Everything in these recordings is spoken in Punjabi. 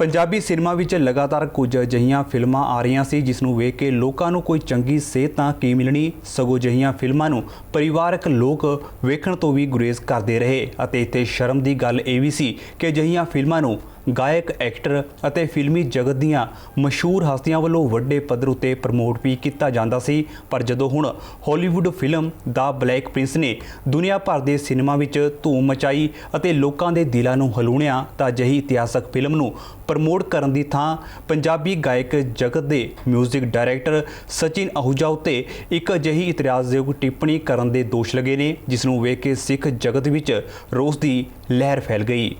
ਪੰਜਾਬੀ ਸਿਨੇਮਾ ਵਿੱਚ ਲਗਾਤਾਰ ਕੁਝ ਅਜਿਹੀਆਂ ਫਿਲਮਾਂ ਆ ਰਹੀਆਂ ਸੀ ਜਿਸ ਨੂੰ ਵੇਖ ਕੇ ਲੋਕਾਂ ਨੂੰ ਕੋਈ ਚੰਗੀ ਸੇਧ ਤਾਂ ਕੀ ਮਿਲਣੀ? ਸਗੋਂ ਅਜਿਹੀਆਂ ਫਿਲਮਾਂ ਨੂੰ ਪਰਿਵਾਰਕ ਲੋਕ ਵੇਖਣ ਤੋਂ ਵੀ ਗੁਰੇਜ਼ ਕਰਦੇ ਰਹੇ। ਅਤੇ ਇੱਥੇ ਸ਼ਰਮ ਦੀ ਗੱਲ ਇਹ ਵੀ ਸੀ ਕਿ ਅਜਿਹੀਆਂ ਫਿਲਮਾਂ ਨੂੰ ਗਾਇਕ, ਐਕਟਰ ਅਤੇ ਫਿਲਮੀ ਜਗਤ ਦੀਆਂ ਮਸ਼ਹੂਰ ਹਸਤੀਆਂ ਵੱਲੋਂ ਵੱਡੇ ਪੱਧਰ ਉਤੇ ਪ੍ਰਮੋਟ ਵੀ ਕੀਤਾ ਜਾਂਦਾ ਸੀ। ਪਰ ਜਦੋਂ ਹੁਣ ਹਾਲੀਵੁੱਡ ਫਿਲਮ ਦਾ ਬਲੈਕ ਪ੍ਰਿੰਸ ਨੇ ਦੁਨੀਆ ਭਰ ਦੇ ਸਿਨੇਮਾ ਵਿੱਚ ਧੂਮ ਮਚਾਈ ਅਤੇ ਲੋਕਾਂ ਦੇ ਦਿਲਾਂ ਨੂੰ ਹਲੂਣਿਆ, ਤਾਂ ਅਜਿਹੀ ਇਤਿਹਾਸਕ ਫਿਲਮ ਨੂੰ ਪ੍ਰਮੋਟ ਕਰਨ ਦੀ ਥਾਂ ਪੰਜਾਬੀ ਗਾਇਕ ਜਗਤ ਦੇ 뮤직 ਡਾਇਰੈਕਟਰ ਸਚਿਨ ਅਹੂਜਾ ਉੱਤੇ ਇੱਕ ਅਜਿਹੀ ਇਤਰਾਜ਼ਯੋਗ ਟਿੱਪਣੀ ਕਰਨ ਦੇ ਦੋਸ਼ ਲੱਗੇ ਨੇ, ਜਿਸ ਨੂੰ ਵੇਖ ਕੇ ਸਿੱਖ ਜਗਤ ਵਿੱਚ ਰੋਸ ਦੀ ਲਹਿਰ ਫੈਲ ਗਈ।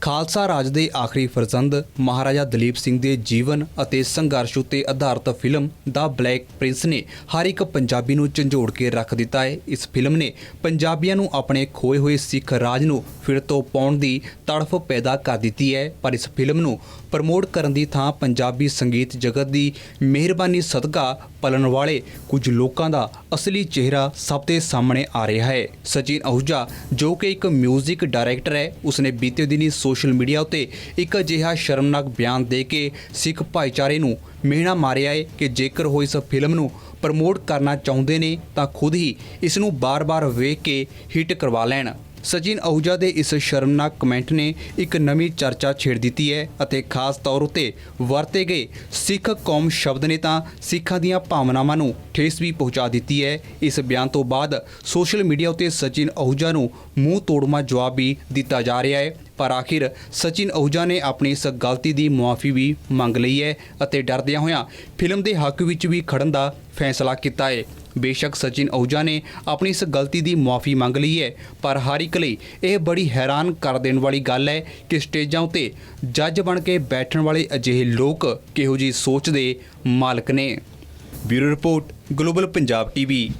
ਖਾਲਸਾ ਰਾਜ ਦੇ ਆਖਰੀ ਫਰਜ਼ੰਦ ਮਹਾਰਾਜਾ ਦਲੀਪ ਸਿੰਘ ਦੇ ਜੀਵਨ ਅਤੇ ਸੰਘਰਸ਼ ਉੱਤੇ ਆਧਾਰਿਤ ਫਿਲਮ ਦਾ ਬਲੈਕ ਪ੍ਰਿੰਸ ਨੇ ਹਰ ਇੱਕ ਪੰਜਾਬੀ ਨੂੰ ਝੰਜੋੜ ਕੇ ਰੱਖ ਦਿੱਤਾ ਹੈ। ਇਸ ਫਿਲਮ ਨੇ ਪੰਜਾਬੀਆਂ ਨੂੰ ਆਪਣੇ ਖੋਏ ਹੋਏ ਸਿੱਖ ਰਾਜ ਨੂੰ ਫਿਰ ਤੋਂ ਪਾਉਣ ਦੀ ਤੜਫ ਪੈਦਾ ਕਰ ਦਿੱਤੀ ਹੈ। ਪਰ ਇਸ ਫਿਲਮ ਨੂੰ ਪ੍ਰਮੋਟ ਕਰਨ ਦੀ ਥਾਂ ਪੰਜਾਬੀ ਸੰਗੀਤ ਜਗਤ ਦੀ ਮਿਹਰਬਾਨੀ ਸਦਕਾ ਪਲਣ ਵਾਲੇ ਕੁਝ ਲੋਕਾਂ ਦਾ ਅਸਲੀ ਚਿਹਰਾ ਸਭ ਦੇ ਸਾਹਮਣੇ ਆ ਰਿਹਾ ਹੈ। ਸਚਿਨ ਅਹੂਜਾ, ਜੋ ਕਿ ਇੱਕ 뮤직 ਡਾਇਰੈਕਟਰ ਹੈ, ਉਸਨੇ ਬੀਤੇ ਦਿਨੀ ਸੋਸ਼ਲ ਮੀਡੀਆ ਉੱਤੇ ਇੱਕ ਅਜਿਹਾ ਸ਼ਰਮਨਾਕ ਬਿਆਨ ਦੇ ਕੇ ਸਿੱਖ ਭਾਈਚਾਰੇ ਨੂੰ ਮਿਹਣਾ ਮਾਰਿਆ ਹੈ ਕਿ ਜੇਕਰ ਉਹ ਇਸ ਫਿਲਮ ਨੂੰ ਪ੍ਰਮੋਟ ਕਰਨਾ ਚਾਹੁੰਦੇ ਨੇ, ਤਾਂ ਖੁਦ ਹੀ ਇਸ ਨੂੰ ਬਾਰ-ਬਾਰ ਵੇਖ ਕੇ ਹਿੱਟ ਕਰਵਾ ਲੈਣ। ਸਚਿਨ ਅਹੂਜਾ ਦੇ ਇਸ ਸ਼ਰਮਨਾਕ ਕਮੈਂਟ ਨੇ ਇੱਕ ਨਵੀਂ ਚਰਚਾ ਛੇੜ ਦਿੱਤੀ ਹੈ ਅਤੇ ਖਾਸ ਤੌਰ ਉਤੇ ਵਰਤੇ ਗਏ ਸਿੱਖ ਕੌਮ ਸ਼ਬਦ ਨੇ ਤਾਂ ਸਿੱਖਾਂ ਦੀਆਂ ਭਾਵਨਾਵਾਂ ਨੂੰ ਠੇਸ ਵੀ ਪਹੁੰਚਾ ਦਿੱਤੀ ਹੈ। ਇਸ ਬਿਆਨ ਤੋਂ ਬਾਅਦ ਸੋਸ਼ਲ ਮੀਡੀਆ ਉਤੇ ਸਚਿਨ ਅਹੂਜਾ ਨੂੰ ਮੂੰਹ ਤੋੜਮਾ ਜਵਾਬ ਵੀ ਦਿੱਤਾ ਜਾ ਰਿਹਾ ਹੈ। ਪਰ ਆਖਿਰ ਸਚਿਨ ਅਹੂਜਾ ਨੇ ਆਪਣੀ ਇਸ ਗਲਤੀ ਦੀ ਮੁਆਫੀ ਵੀ ਮੰਗ ਲਈ ਹੈ ਅਤੇ ਡਰਦਿਆਂ ਹੋਇਆਂ ਫਿਲਮ ਦੇ ਹੱਕ ਵਿੱਚ ਵੀ ਖੜਨ ਦਾ ਫੈਸਲਾ ਕੀਤਾ ਹੈ। ਬੇਸ਼ੱਕ ਸਚਿਨ ਅਹੂਜਾ ਨੇ ਆਪਣੀ ਇਸ ਗਲਤੀ ਦੀ ਮੁਆਫੀ ਮੰਗ ਲਈ ਹੈ, ਪਰ ਹਰ ਇੱਕ ਲਈ ਇਹ ਬੜੀ ਹੈਰਾਨ ਕਰ ਦੇਣ ਵਾਲੀ ਗੱਲ ਹੈ ਕਿ ਸਟੇਜਾਂ ਉਤੇ ਜੱਜ ਬਣ ਕੇ ਬੈਠਣ ਵਾਲੇ ਅਜਿਹੇ ਲੋਕ ਕਿਹੋ ਜੀ ਸੋਚ ਦੇ ਮਾਲਕ ਨੇ। Bureau report, global Punjab TV.